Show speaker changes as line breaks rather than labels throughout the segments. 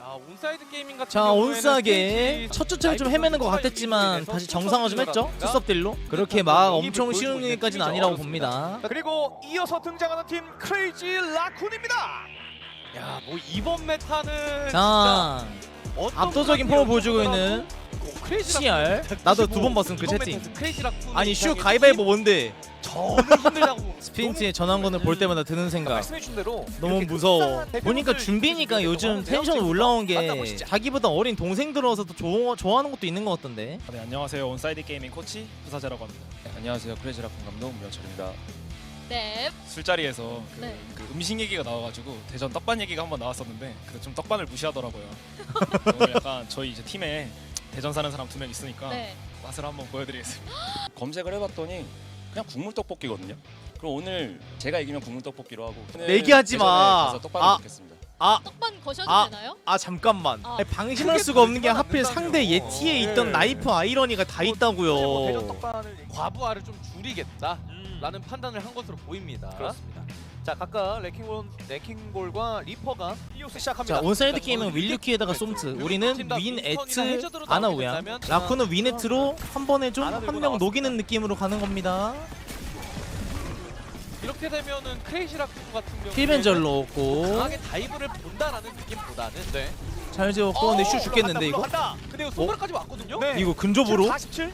아 온사이드 게이밍 같은
자
경우에는 스테이지
첫 주차를 좀 헤매는 것 같았지만 다시 정상화 좀 했죠? 투섭 딜로? 그렇게 막 엄청 쉬운 일까지는 아니라고 봅니다.
그리고 이어서 등장하는 팀 크레이지 라쿤입니다.
야뭐 이번 메타는
자
진짜 어떤
압도적인 폼을 보여주고 있는
크레이지
CR 나도 두 번 봤음 그 채팅
크레이지
아니 슈 가위바위보 뭔데
저는 힘들다고
스피인트의 전환권을 볼 때마다 드는 생각
말씀해준 대로
너무 무서워 보니까 준비니까 요즘. 텐션 올라온 게
만나보시죠.
자기보다 어린 동생 들어서 더 좋아, 좋아하는 것도 있는 것 같던데
네, 안녕하세요. 온사이드 게이밍 코치 부사자라고 합니다.
네, 안녕하세요. 크레이지라쿤 감독 명철입니다.
네.
술자리에서 그,
네.
그 음식 얘기가 나와가지고 대전 떡반 얘기가 한번 나왔었는데 그좀 떡반을 무시하더라고요. 약간 저희 이제 팀에 대전 사는 사람 두 명 있으니까
네.
맛을 한번 보여드리겠습니다.
검색을 해봤더니 그냥 국물 떡볶이거든요. 그럼 오늘 제가 이기면 국물 떡볶이로 하고 오늘
내기하지
대전에
마.
가서 떡밥을
아.
먹겠습니다.
아
떡반 거셔도
아.
되나요?
아 잠깐만
아.
아니, 방심할 수가 없는 게 하필. 상대 예티에 있던
네.
나이프 아이러니가
다뭐 대전
있다고요
떡반을 얘기-
과부하를 좀 줄이겠다라는 판단을 한 것으로 보입니다.
그렇습니다. 자 각각 레킹볼 레킹볼과 리퍼가 이오스 시작합니다.
자 온사이드 게임은 윌류키에다가 솜트 우리는 윈 에트 아나 우양 라쿠는 윈 에트로 한 번에 좀 한 명 녹이는 느낌으로 가는 겁니다
이렇게 되면은 크레이지 락쿤 같은 경우
힐벤절 넣었고
강하게 다이브를 본다라는 느낌보다는 네.
잘 지웠고 근데 슈 죽겠는데 이거?
근데 이거 손가락까지 왔거든요.
네.
이거 근접으로?
47?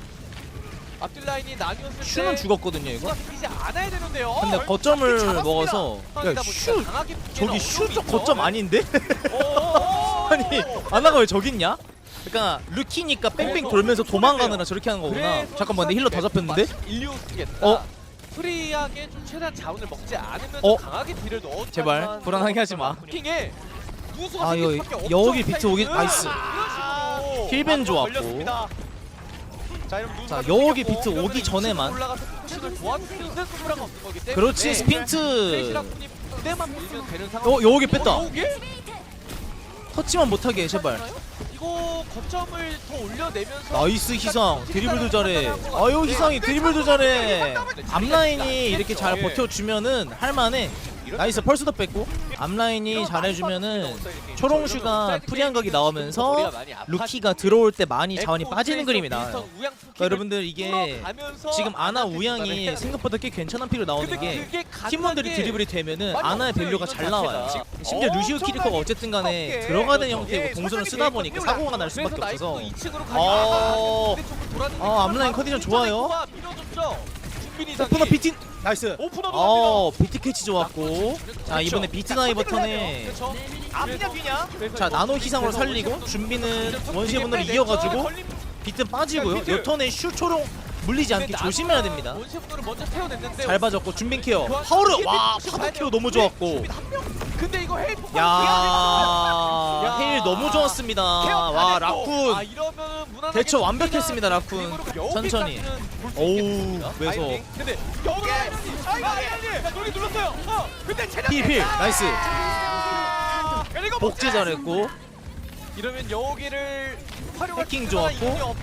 앞딜 라인이 나뉘었을 때
슈는 죽었거든요 이거?
않아야 되는데요.
근데
어?
거점을. 먹어서 야슈
붙기에는
저기
어려움이
슈쪽
있죠.
거점 아닌데? 아니 아나가 왜 저기 있냐? 그러니까 루키니까 뺑뺑 돌면서 도망가느라 저렇게 하는 거구나 잠깐만 내 힐러 다 잡혔는데?
일리오스겠다.
어?
프리하게 좀 최대한 자원을 먹지 않으면서
어?
강하게 딜을 넣어.
제발 불안하게 하지 마
킹에 누수가
아,
생길
이거
수밖에
여기 비트 오기-
사이즈는.
나이스.
아.
힐벤 좋았고
걸렸습니다. 자,
여기 비트 오기 전에만 그렇지 스핀트. 어 여기 뺐다
어?
터치만 못하게 제발
이거 거점을 더 올려내면서
나이스 희상 드리블도 잘해 아유 희상이 드리블도 잘해 앞라인이 이렇게 잘 버텨주면은 할만해 나이스 펄스도 뺐고 앞라인이 잘해주면은 초롱슈가 프리한 각이 나오면서 루키가 들어올 때 많이 자원이 빠지는 그림이 나와요 그러니까 여러분들 이게 지금 아나 우양이 생각보다 꽤 괜찮은 피로 나오는 게 팀원들이 드리블이 되면은 아나의 밸류가 잘 나와요. 심지어 루시우 키리코가 어쨌든 간에 들어가는 형태고 동선을 쓰다 보니까 사고가 날 수밖에 없어서. 어... 아, 앞라인 컨디션 좋아요. 오프너 비틴 나이스.
오프너도
어 비트 캐치 좋았고. 자 이번에 비트 나이버 턴에
앞이냐 뒤냐?
자 나노 희상으로 살리고 준비는 원시분으로 이어가지고 비트 빠지고요. 요 턴에 슈 초롱 물리지 않게 조심해야 됩니다.
원시분으로 먼저 태워냈는데
잘 봐줬고 준빈 케어. 파워르 와 파워 케어 너무 좋았고.
근데 이거 헤이
야 헤일 너무 좋았습니다.
와아
라쿤.
무난하게
대처 완벽했습니다 라쿤. 천천히. 오우. 왜서.
근데 여기
아이고 아이고 놀이 눌렀어요. 어, 근데
필필 나이스. 복제 잘했고.
이러면 여기를 활용할
해킹
수 있는
좋았고.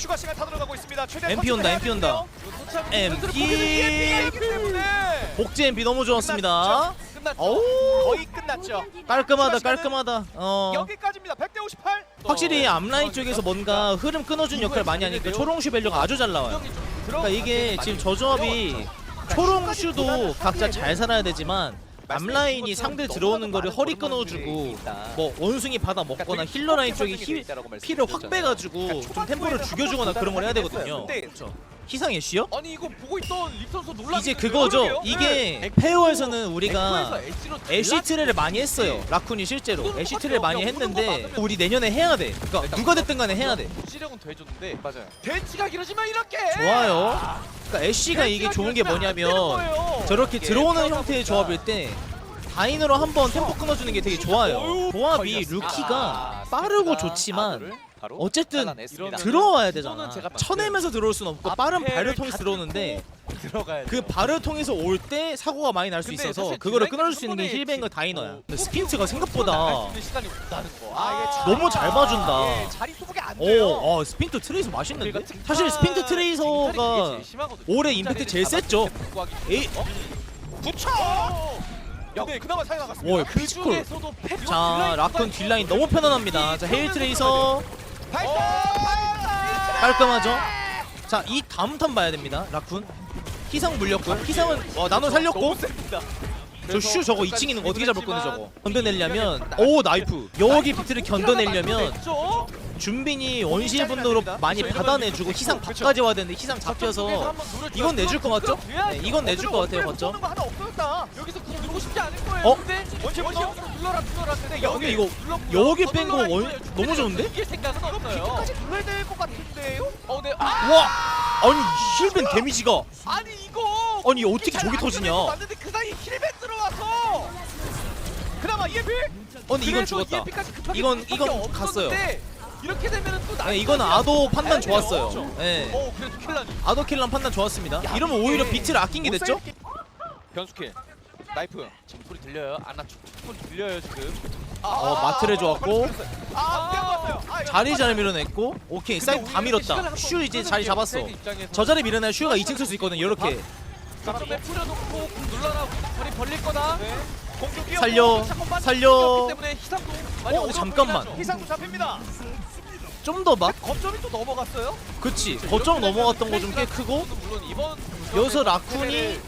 추가 시간 다 들어가고 있습니다. 최대
MP 온다 MP 온다. MP 복제 MP 너무 좋았습니다.
끝났죠.
어우.
거의 끝났죠.
깔끔하다 깔끔하다. 어.
여기까지입니다. 100대 58.
확실히 앞라인 쪽에서 뭔가 흐름 끊어준 역할 많이 하니까 초롱슈 밸류가 아주 잘 나와요. 그러니까 이게 지금 저 조합이 초롱슈도 각자 잘 살아야 되지만 앞라인이 상대 들어오는 거를 허리 끊어주고 뭐 원숭이 받아 먹거나 힐러 라인 쪽에 힐, 피를 확 빼가지고 좀 템포를 죽여주거나 그런 걸 해야 되거든요.
그렇죠.
희상 애쉬요?
아니 이거 보고 있던 립 선수 놀라.
이제 그거죠. 이게 페어에서는 우리가 애쉬 트레를 많이 했어요. 라쿤이 실제로. 애쉬 트레를 많이 했는데 우리 내년에 해야 돼. 그러니까 누가 됐든 간에 해야 돼.
무시력은 돼줬는데
맞아요.
대치가 길어지면 이렇게.
좋아요. 그러니까 애쉬가 이게 좋은 게 뭐냐면 저렇게 들어오는 형태의 조합일 때 다인으로 한번 템포 끊어주는 게 되게 좋아요. 조합이 루키가 빠르고 좋지만 어쨌든 들어와야 되잖아 쳐내면서 들어올 순 없고 빠른 발을 통해서 들어오는데
들어가야
그 발을 통해서 올 때 사고가 많이 날 수
근데
있어서
사실
그거를 끊어줄 수 있는 게
한 번에
힐뱅과
지-
다이너야
어.
근데 스핀트가 생각보다
시간이 없다는 거.
아,
아,
너무 잘 봐준다
예, 자리 소복이 안 돼요.
오, 어, 스핀트 트레이서 맛있는데? 사실 스핀트 트레이서가 올해 임팩트 제일 셌죠. 에이, 어?
붙여. 근데 그나마 잘 나갔습니다.
오그
피지컬
중에서도
팩자 라쿤 딜라인 너무 편안합니다 자 헤일 트레이서
발사!
깔끔하죠 자 이 다음 턴 봐야 됩니다 라쿤 희상 물렸고 희상은 어, 나노 살렸고. 저 슈 저거 2층 있는 거 어떻게 잡을 건데 저거 견뎌내려면 오 나이프 여기 비트를 견뎌내려면? 준빈이 원시의 분노로 많이 받아내주고 희상 밖까지 와야 되는데 희상 잡혀서 이건 내줄 것 같죠? 네, 이건 내줄 것 같아요 거점
거 하나 없어졌다.
여기서 구 누르고 싶지 않을 거예요.
어?
원시
원시 눌러라 눌러라 근데
야, 근데 이거 여기 뺀거 원- 너무 좋은데?
이길 생각은 없어요.
비트까지 눌러야 될 것 같은데요?
어, 네. 아,
와 아니 힐벤 데미지가
아니 이거
아니 어떻게 저기 터지냐
맞는데 그 사이 힐벤 들어와서 그나마 EMP
아니 이건 죽었다 이건- 이건 갔어요.
이렇게 되면은 또
네, 이건 아도 판단 좋았어요 네.
어, 그래도 킬라니.
아도 킬란 판단 좋았습니다 이러면 오히려 비트를 아낀 게 됐죠?
변수킬. 나이프. 지금 소리 들려요? 아나 소리 들려요 지금.
어 마트레 좋았고
아. 아,
자리 잘 밀어냈고 오케이 사이드 다 밀었다 슈 이제 자리 잡았어 저 자리 밀어내야 슈가 2층 쓸 수 있거든 이렇게
점에 뿌려놓고 눌러라. 거리 벌릴 거다.
공격 이어
살려 살려
때문에 희상도
어,
많이
근데 잠깐만.
희상도 잡힙니다.
좀 더 막
거점이 또 넘어갔어요.
그치 거점 넘어갔던 거 좀 꽤 크고 여기서 라쿤이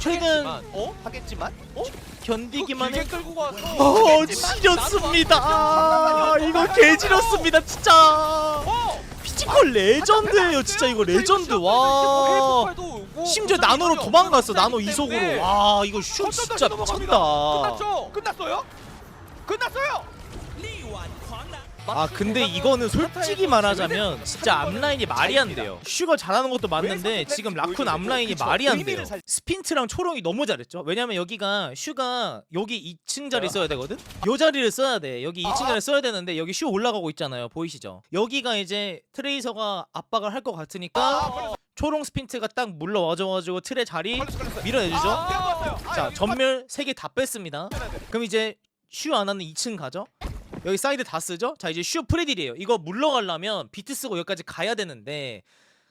최근
어? 하겠지만? 어?
견디기만 해?
끌고 가서
어 지렸습니다. 아, 이거 개 지렸습니다 진짜.
어?
피지컬 레전드예요 진짜 이거 레전드. 와. 심지어 나노로 도망갔어 나노 이속으로. 와 이거 슛 진짜 미쳤다.
끝났죠? 끝났어요? 끝났어요?
아 근데 이거는 솔직히 말하자면 진짜 앞라인이 말이 안 돼요. 슈가 잘하는 것도 맞는데 지금 라쿤 앞라인이 말이 안 돼요. 스핀트랑 초롱이 너무 잘했죠? 왜냐면 여기가 슈가 여기 2층 자리 써야 되거든? 요 자리를 써야 돼. 여기 2층 자리 써야 되는데 여기 슈 올라가고 있잖아요. 보이시죠? 여기가 이제 트레이서가 압박을 할 것 같으니까 초롱 스핀트가 딱 물러와줘가지고 틀의 자리 밀어내주죠?
아,
자 전멸 3개 다 뺐습니다. 그럼 이제 슈 안 하는 2층 가죠 여기 사이드 다 쓰죠? 자 이제 슈 프레딜이에요. 이거 물러가려면 비트 쓰고 여기까지 가야 되는데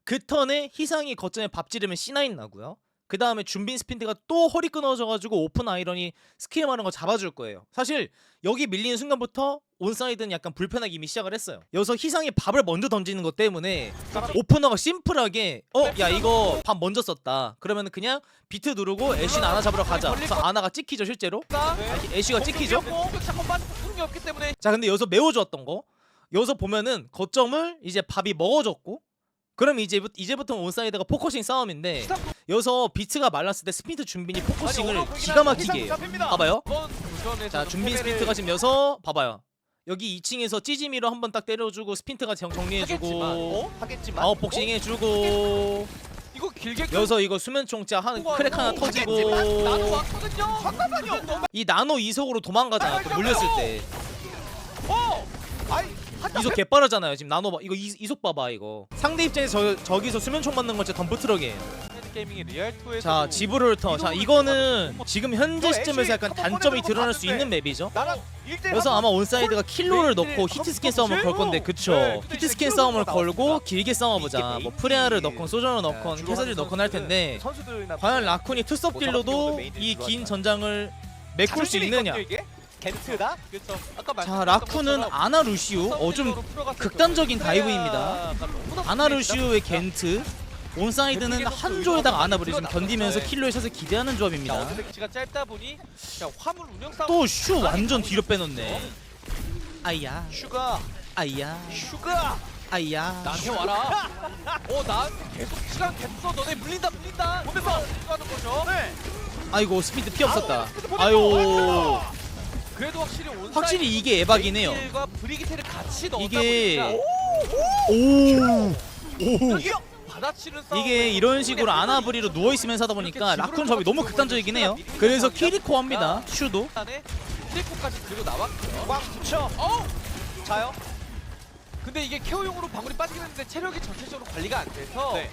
그 턴에 희상이 거점에 밥 지르면 C9 나고요. 그 다음에 준빈 스핀트가 또 허리 끊어져가지고 오픈 아이런이 스킬 많은 거 잡아줄 거예요. 사실 여기 밀리는 순간부터 온사이드는 약간 불편하게 이미 시작을 했어요. 여기서 희상이 밥을 먼저 던지는 것 때문에 오프너가 심플하게 어 야 이거 밥 먼저 썼다. 그러면 그냥 비트 누르고 애쉬 아나 잡으러 가자. 그래서 아나가 찍히죠 실제로? 애쉬가 찍히죠
구름이 없기 때문에.
자 근데 여기서 매우 좋았던 거. 여기서 보면은 거점을 이제 밥이 먹어줬고 그럼 이제부터 이제부터 온사이드가 포커싱 싸움인데 여기서 비트가 말랐을 때 스핀트 준빈이 포커싱을 기가 막히게 해요 봐봐요. 자 준빈 스핀트가 지금 여서 봐봐요. 여기 2층에서 찌지미로 한번 딱 때려주고 스핀트가 정, 정리해주고
어? 하겠지만?
아웃 복싱 해주고
이거 길게
여기서 이거 수면총자 한 크랙 하나
나도
터지고
왔거든요. 잠깐만요.
이 나노 이속으로 도망가잖아 또 물렸을 때.
어? 아이
이속 개빠르잖아요. 지금 나노 봐. 이거 이, 이속 봐봐 이거. 상대 입장에서 저, 저기서 수면총 맞는 건 진짜 덤프트럭이에요
게이밍의 리얼 2에서
자 지브롤터. 자 이거는 지금 현재 시점에서 약간 단점이 드러날 수 있는 맵이죠.
나랑 1대
그래서 아마 온사이드가 킬로를 넣고 히트스캔 싸움을 걸 건데 그쵸. 히트스캔 싸움을 걸고 길게 싸워보자. 뭐 프레아를 넣건 소전을 넣건 캐서를 넣건 할 텐데
선수들이나
과연 라쿤이 투섭 딜로도 이 긴 전장을 메꿀 수 있느냐?
겐트다?
그렇죠. 아까
자 라쿤은 아나 루시우. 어좀 극단적인 다이브입니다. 아나 루시우의 겐트 온사이드는 한 조에다가 아나브리 좀 견디면서 킬로의 샷을 기대하는 조합입니다.
기가 짧다 보니 화물 운영 싸움
또 슈 완전 뒤로 빼놓네. 아이야.
슈가.
아이야.
슈가.
아이야.
나한테 와라. 어, 나 계속 시간 됐어. 너네 물린다, 물린다.
보면서
하는 거죠.
네.
아이고 스피드 피 없었다. 아유.
그래도 확실히 온
확실히 이게 에바긴 해요.
과 브리기테를 같이 넣다
이게
보니까.
오.
이겨
받아치는 싸움
이게 이런 식으로 아나브리로 누워있으면서 하다 보니까 라쿤 접이 너무 극단적이긴 해요 그래서 키리코 합니다 슈도
트리코까지 들고 나왔고요.
꽉 붙여
어?
자요
근데 이게 케어용으로 방울이 빠지긴 했는데 체력이 전체적으로 관리가 안 돼서
네.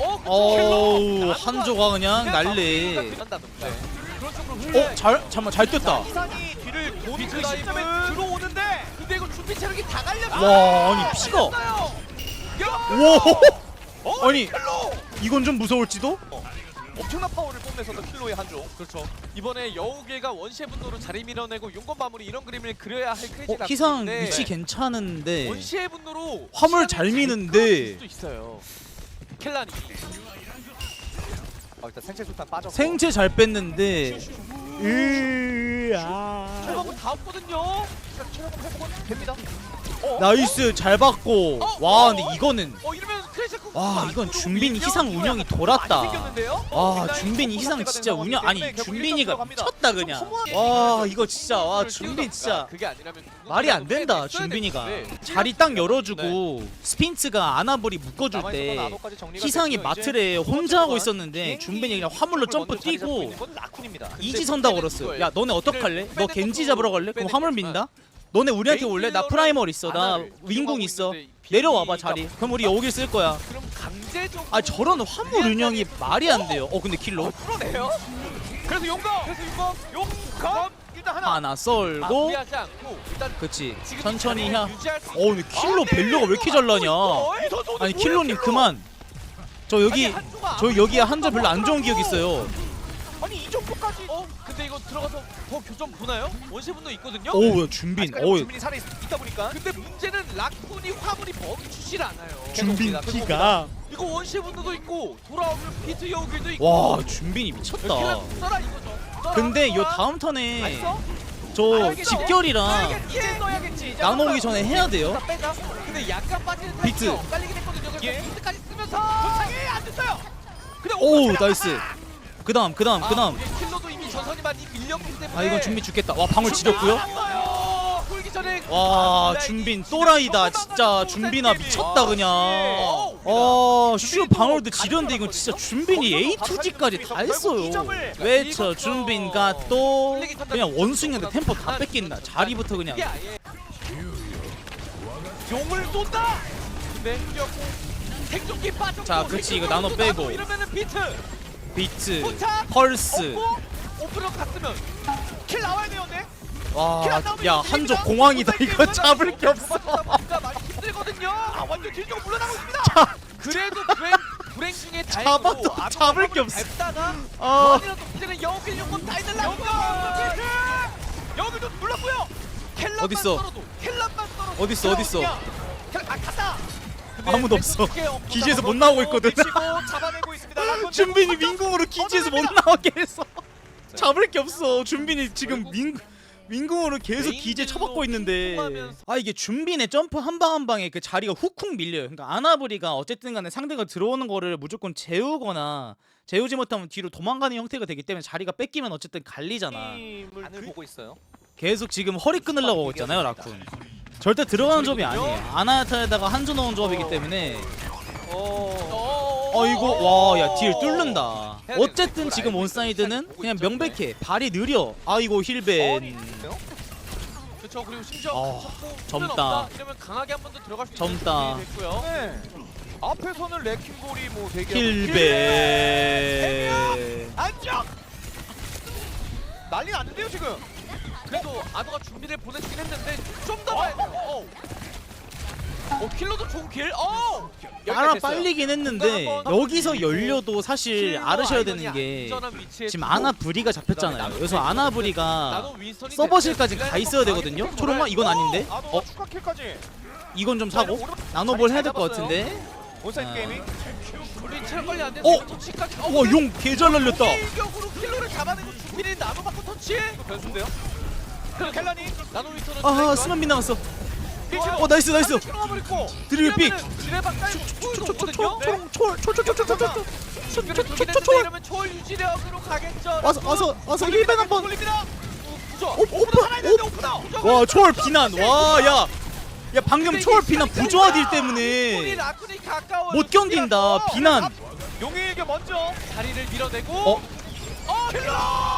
어.
어우 한조가 그냥 난리
쪽으로
어? 잘, 잠깐만 잘 뛰었다
이상이 뒤를 보는 그 시점에. 들어오는데
근데 이거 준비 체력이 다 갈렸어.
와 아니 피가
야!
와
어,
아니.
킬로!
이건 좀 무서울지도?
어, 엄청난 파워를 뽐내서도 킬로의 한조.
그렇죠. 이번에 여우계가 원시의 분노로 자리 밀어내고 용건 마무리 이런 그림을 그려야 할 크레이지
어, 희상 위치 괜찮은데
원시의 분노로
화물 잘 미는데.
수도 있어요. 켈라니.
아 일단 생체 수탄 빠졌고.
생체 잘 뺐는데 으아.
철거은 다 없거든요.
체력 회복은 됩니다.
나이스 잘 받고. 와 근데 이거는
어, 이러면 크레세코
와 이건 준빈이 희상 운영이 돌았다.
아,
와 준빈이 희상 진짜 운영 아니 준빈이가 쳤다 그냥. 와 이거 진짜 와 준빈 진짜
그게 아니라면
말이 안 된다 준빈이가. 자리 딱 열어주고 스핀츠가 아나볼이 묶어줄 때 희상이 마트에 혼자 하고 있었는데 준빈이 그냥 화물로 점프 뛰고 이지 선다고 걸었어요. 야 너네 어떡할래? 너 겐지 잡으러 갈래? 그럼 화물 민다? 너네 우리한테 올래? 나 프라이머리 있어. 나 윙궁 있어. 내려와봐 자리. 그럼 우리 여길 쓸 거야.
그럼 강제적.
아 저런 환불 운영이 말이 안 돼요. 어 근데 킬러
풀어내요. 그래서 용검. 그래서 용검. 용검. 일단 하나.
하나 썰고.
일단
그치. 천천히 해. 어 근데 킬러 벨류가 왜 이렇게 잘 나냐? 아니 뭐야, 킬러님 그만. 저 여기 저 여기에 한조 별로 안 좋은 기억 있어요.
아니 이 정도까지.
어? 근데 이거 들어가서 더 교전 보나요? 원시분도 있거든요?
오 준빈.
아직까지
뭐
준빈이 살아있다 보니까.
근데 문제는 락군이 화물이 멈추질 않아요.
준빈 피가?
이거 원시분도 있고 돌아오면 비트 여우길도 있고.
와 준빈이 미쳤다.
써라 이거죠. 써라,
근데 요 다음 턴에 저 직결이랑
이제 써야겠지.
나눠 오기 전에 해야 돼요?
빼자.
근데 약간 빠지는 타이밍이 엇갈리긴 했거든요. 그래서
예.
비트까지 쓰면서 아.
도착이 안 됐어요! 근데
오 나이스. 하나! 그다음 그다음 그다음.
우리 킬러도 이미 전선이 많이 밀렸기 때문에.
아 이건 준비 죽겠다. 와 방울 지렸고요. 와 준빈 또라이다 진짜 준빈아 미쳤다 그냥. 어, 어슛 방울도 지렸는데 이건 진짜 준빈이 A 2G까지 다 했어요. 왜저 준빈가 또 그냥 원숭이한테 템포 다 뺏긴다. 자리부터 그냥.
용을 쏜다.
자, 그치 이거
나노
빼고.
이러면은 비트. 비츠,
펄스.
오프로 갔으면
킬 나와야 되는데.
와, 야 한쪽 공항이다. 이거 잡을 게 없어.
많이 힘들거든요.
아, 완전 뒤쪽 물러나고 있습니다.
자, 그래도 불행 불행 중에
잡아도 잡을 게 없어.
밟다가 아니라도 이제는 영웅길 용건 다 있는
라운드. 영웅길 좀 눌렀고요.
켈럿만
어딨어? 어딨어? 어딨어?
아 갔다.
아무도 없어. 기지에서 못 나오고 있거든.
잡아내고
준빈이 민궁으로 기지에서 못 나오게 해서 잡을 게 없어. 준빈이 지금 민 민궁으로 계속 기지에 처박고 있는데 아 이게 준빈의 점프 한 방 한 방에 그 자리가 훅훅 밀려요. 그러니까 아나브리가 어쨌든 간에 상대가 들어오는 거를 무조건 재우거나 재우지 못하면 뒤로 도망가는 형태가 되기 때문에 자리가 뺏기면 어쨌든 갈리잖아.
안을 보고 있어요.
계속 지금 허리 끊으려고 하고 있잖아요, 라쿤. 절대 들어가는 조합이 아니에요. 아나타에다가 한조 넣은 조합이기 때문에 어이구 와야 딜 뚫는다. 어쨌든 지금 온사이드는 그냥 명백해. 발이 느려. 아이고 힐벤.
그렇죠 그리고 심지어
아,
그 어,
점다.
이러면 강하게 한 번 더 들어갈 수 점다.
있는
기회 됐고요.
네. 앞에서는 레킹볼이 뭐 되게
힐벤.
안정 난리 났는데요 지금?
그래도 아도가 준비를 보내주긴 했는데 좀 더 봐야 돼요. 어우. 어 킬러도 좋길. 어.
알아 빨리긴 했는데 여기서 열려도 사실 알으셔야 되는 게 지금 아나 브리가 잡혔잖아요. 그래서 아나 브리가 서버실까지 가 있어야 되거든요. 초롱마 이건 아닌데. 어,
어?
이건 좀 사고 나노볼 해야 될 것 같은데. 아. 어?
어?
우와 용 개잘 날렸다.
아
수면비 나왔어. 어 나이스 나이스 드리블 와서 와서 와서 힐백
한번
오프 오프 와 초월 비난 와야 야 방금 초월 비난 부조화 딜 때문에 못 견딘다 비난
용의에게 먼저
다리를 밀어내고
어
킬러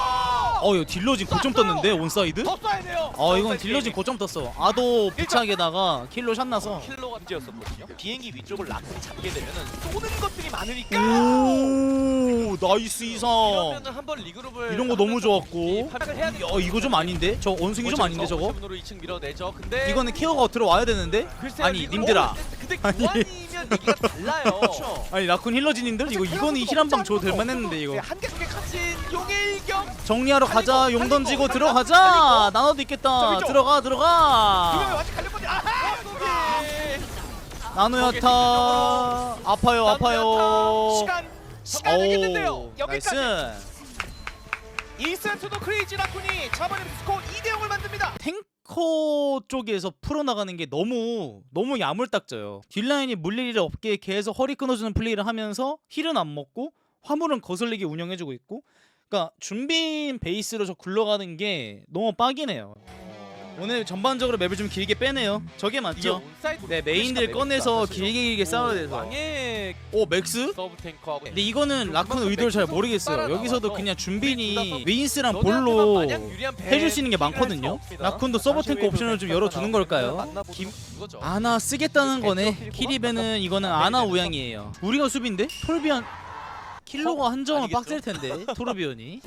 어유 딜러진 고점 떴는데 온사이드?
더 쏴야 돼요.
어 이건 딜러진 고점 떴어 아도 부착에다가 킬로 샷 나서 어,
킬러가
문제였었거든요. 비행기 위쪽을 락스이 잡게 되면은 쏘는 것들이 많으니까.
오 나이스 이상
이러면은 한번 리그룹을
이런 거 너무 좋았고. 야 이거 좀 아닌데? 저 원숭이 좀 아닌데 저거?
으로 2층 밀어내죠. 근데
이거는 케어가 들어와야 되는데?
글쎄요,
아니
리그룹-
님들아
어, 근데
아니.
교환이면 얘기가 달라요.
아니 라쿤 힐러진님들 이거 이거는 힐한방 줘도 될만 했는데 이거
한개 두개 갇힌 용의 일격.
정리하러 가자 용 던지고 들어가자 나눠도 있겠다 들어가 들어가
건데 아하!
나노 야타 아파요 아파요
시간 시간 되겠는데요.
오
여기까지.
나이스
2세트도 크레이지 라쿤이 잡아내는 스코어 2대 0을 만듭니다.
탱커 쪽에서 풀어나가는 게 너무 너무 야물딱져요 딜라인이 물릴 일 없게 계속 허리 끊어주는 플레이를 하면서 힐은 안 먹고 화물은 거슬리게 운영해주고 있고 그러니까 준비인 베이스로 저 굴러가는 게 너무 빡이네요 오늘 전반적으로 맵을 좀 길게 빼네요 저게 맞죠? 네 메인들 꺼내서 길게 길게 싸워야 돼서
왕의
오 맥스?
서브 탱커하고
근데 이거는 라쿤 의도를 잘 모르겠어요 여기서도 그냥 준빈이 윈스랑 볼로 해줄 수 있는 게 많거든요. 라쿤도 서버 탱크 옵션을 좀 열어두는 걸까요?
김.
아나 쓰겠다는 거네 키리베는 이거는 아나 우양이에요 우리가 수비인데? 톨비언 킬로가 한정은? 빡셀 텐데 토르비언이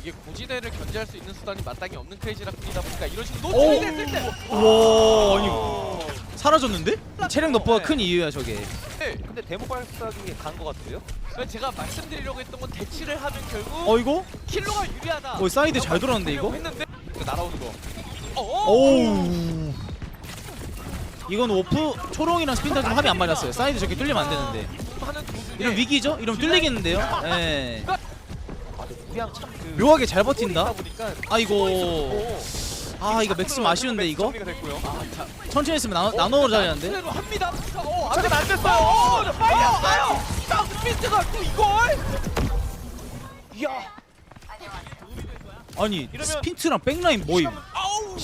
이게 고지대를 견제할 수 있는 수단이 마땅히 없는 크레이지라 뿐이다 보니까 이런 식으로
오!
노출이 됐을 때
와 아니 사라졌는데? 체력 너프가 큰 이유야 저게
근데 데모 발사기 간거 같은데요?
그래서 제가 말씀드리려고 했던 건 대치를 하면 결국
어 이거?
킬로가 유리하다.
어 사이드 잘 돌았는데 이거?
했는데 이거 날아오는 거. 어.
오우 이건 오프 초롱이랑 스핀타 좀 합이 안 맞았어요 사이드 저렇게 뚫리면 안 되는데
하는 도중에
이런 위기죠? 이러면 뚫리겠는데요? 예
아, 우양 참그
묘하게 잘 버틴다
보니까
아이고 아 이거 맥스면 아쉬운데 이거?
됐고요.
천천히 했으면 나눠, 나눠 잘하는데?
플레이로 합니다. 어,
잠깐 안 됐어요.
어,
어,
빨리 안 가요. 딱 스피드가 또 이걸.
이야.
아니 스핀트랑 백라인 모임
아우.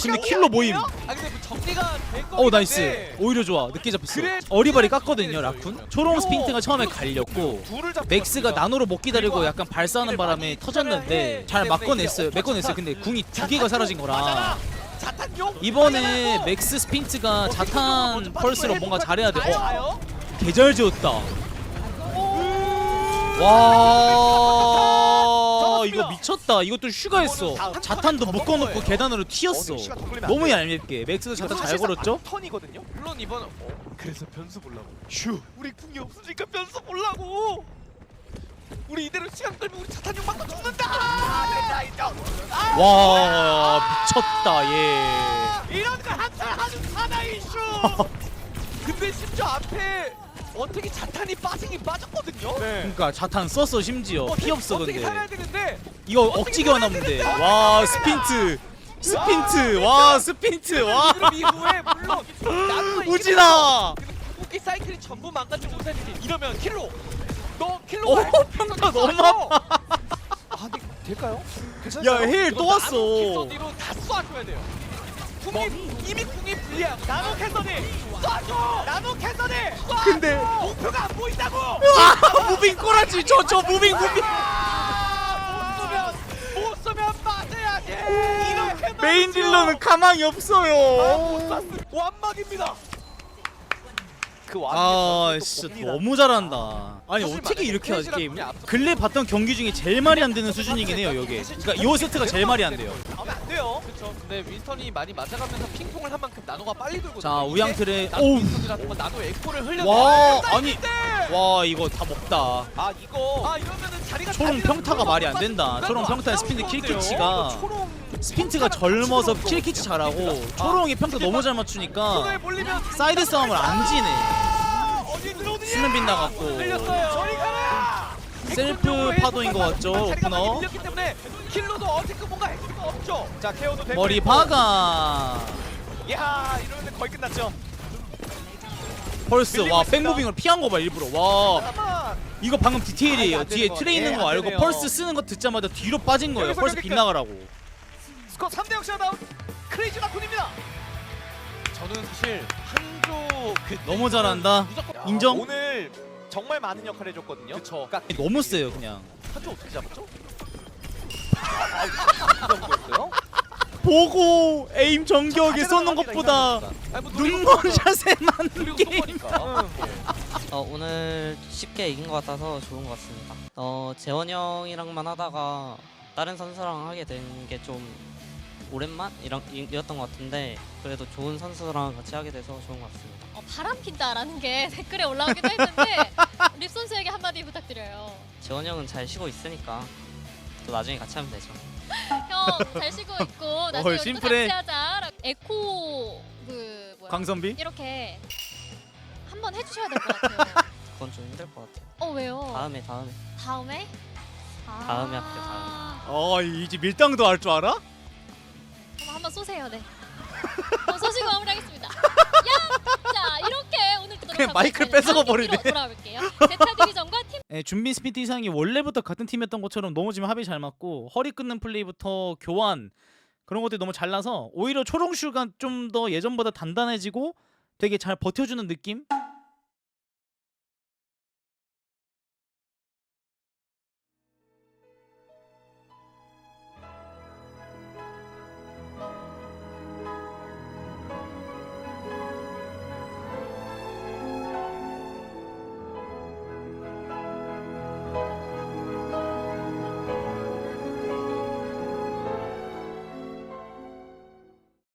근데 킬로 모임.
아 근데 그 정리가 될거
어 나이스. 오히려 좋아. 늦게 잡혔어.
그래.
어리바리 깠거든요 라쿤. 초롱 스핀트가 처음에 갈렸고
둘을 잡고
맥스가
갔습니다.
나노로 못 기다리고 약간 발사하는 바람에 터졌는데 잘 막아냈어요. 메꿔냈어요. 근데 궁이 두 개가 사라진 거라.
자탄용
이번에 맥스 스핀트가 자탄 펄스로 뭔가 잘해야 돼. 어? 개잘 지었다. 와 이거 미쳤다. 이것도 슈가했어. 자탄도 묶어놓고 계단으로 튀었어. 너무 얄밉게. 맥스도 자탄 잘 걸었죠?
턴이거든요.
물론 이번 어, 그래서 변수 보려고. 슈. 우리 궁이 없으니까 변수 보려고. 우리 이대로 시간 끌면 우리 자탄용 맞고 죽는다! 아, 됐다.
와 미쳤다 얘
이런 거 한탈 하는 사나 이슈! 근데 심지어 앞에 어떻게 자탄이 빠지긴 빠졌거든요.
네.
그러니까 자탄 썼어 심지어. 피 없어
어떻게
근데.
살아야 되는데?
이거 억지 교환하는데? 와 스핀트. 스핀트. 와 스핀트. 와
그럼 이후에 물론 나도
우진아.
궁극기 사이클이 전부 망가지고 못하지 이러면 킬로. 너 킬로
오 평타 너무 아파.
아, 근데 될까요?
야힐또 왔어.
킬소디로 다 쏴줘야 돼요 궁이 이미 궁이 불리하고 나노 캔서니. 쏴줘! 나노 캔서니. 쏴
근데
목표가 안 보인다고!
와 무빙 꼬라지. 저 저 무빙 무빙.
아, 못 쏘면 못 쏘면 맞아야지. 이렇게
메인. 딜러는 가망이 없어요.
완막입니다.
그
아 진짜. 너무 잘한다. 아니
사실
어떻게
만약에
이렇게 하지
앞서-
근래 봤던 경기 중에 제일 말이 안 되는 수준이긴 해요 여기 그러니까 요 세트가 제일 말이 안 돼요
안 돼요.
그렇죠 근데 윈스턴이 많이 맞아가면서 핑퐁을 한 만큼 나노가 빨리 돌고
자 우양틀의
나노
오우
윈스턴이라는 건 나노 에코를 흘려
와 아니 와 이거 다 먹다.
아, 이거.
아 이러면은 자리가
초롱 평타가 말이 안 된다. 초롱
또
평타의
안
스피드 킬캐치가
초롱
스핀트가 젊어서 킬캐치 잘하고 초롱이 평타 너무 잘 맞추니까 사이드 싸움을 안 지네. 수면 빗나갔고.
흘렸어요
셀프 파도인 것 같죠 오프너
때문에 킬로도 어떻게 뭔가 할 수가 없죠
자, 케어도 되고
머리. 박아
야, 이러는데 거의 끝났죠.
펄스 와 백무빙을 피한 거 봐 일부러 와
잠깐만.
이거 방금 디테일이에요
아, 안 되는
뒤에
거.
트레
예,
있는 거
안
알고
되네요.
펄스 쓰는 거 듣자마자 뒤로 빠진 거예요
여기서
펄스
여기까지.
빗나가라고
스코어 3대 0 샷아웃. 크레이지 라쿤입니다.
저는 사실 한조 그
너무 잘한다
무조건
인정?
오늘 정말 많은 역할을 해줬거든요.
그쵸.
그러니까
너무 세요 그냥
한조 어떻게 잡았죠?
그 정도였어요.
보고 에임 정교하게 쏘는 것보다
뭐
눈먼
노리고
샷에만
그리고
게임.
어, 오늘 쉽게 이긴 것 같아서 좋은 것 같습니다. 어, 재원 형이랑만 하다가 다른 선수랑 하게 된 게 좀 오랜만이었던 것 같은데 그래도 좋은 선수랑 같이 하게 돼서 좋은 것 같습니다.
어, 바람 핀다라는 게 댓글에 올라오기도 했는데 립 선수에게 한마디 부탁드려요.
재원 형은 잘 쉬고 있으니까 또 나중에 같이 하면 되죠.
형 잘 쉬고 있고 나중에 우리 또
심플해.
같이 하자. 에코 그 뭐야
광선비?
이렇게 한번 해주셔야 될 것 같아요.
그건 좀 힘들 것 같아요.
어 왜요?
다음에 다음에
다음에? 아.
다음에 할게요, 다음에.
어 이제 밀당도 할 줄 알아?
한번 쏘세요, 네. 어, 쏘시고 마무리하겠습니다. 야, 자 이렇게 오늘 또
그냥 마이크를 뺏어가 버리네.
돌아올게요. 제타 디비전과 팀
예, 준비 스피드 이상이 원래부터 같은 팀이었던 것처럼 너무 지금 합이 잘 맞고 허리 끊는 플레이부터 교환 그런 것들이 너무 잘 나서 오히려 초롱슈가 좀 더 예전보다 단단해지고 되게 잘 버텨주는 느낌?